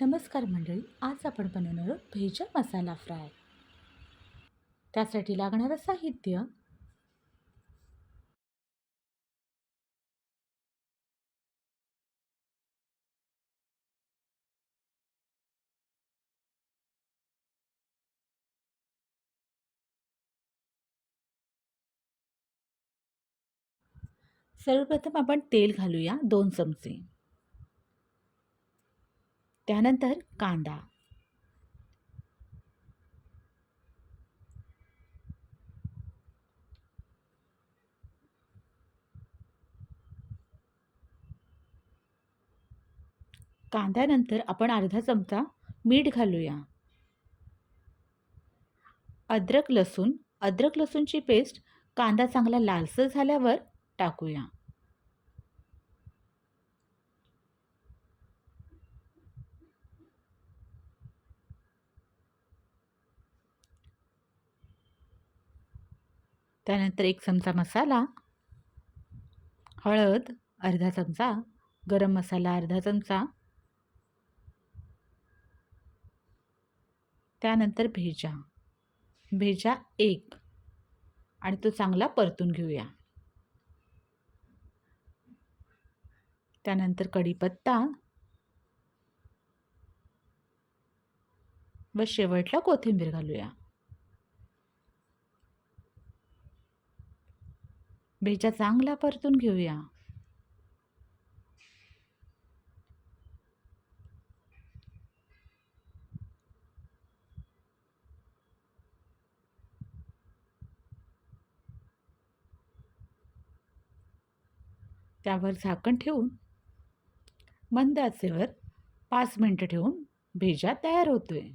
नमस्कार मंडळी आज आपण बनवणार आहोत भेजा मसाला फ्राय. त्यासाठी लागणारं साहित्य सर्वप्रथम आपण तेल घालूया दोन चमचे. त्यानंतर कांदा. कांद्यानंतर आपण अर्धा चमचा मीठ घालूया. अद्रक लसूण. अद्रक लसूणची पेस्ट कांदा चांगला लालसर झाल्यावर टाकूया. त्यानंतर एक चमचा मसाला हळद अर्धा चमचा गरम मसाला अर्धा चमचा. त्यानंतर भेजा. भेजा एक आणि तो चांगला परतून घेऊया. त्यानंतर कढीपत्ता व शेवटला कोथिंबीर घालूया. भेजा चांगला परतून घेऊया. त्यावर झाकण ठेवून मंद आचेवर पाच मिनटं ठेवून भेजा तयार होतोय.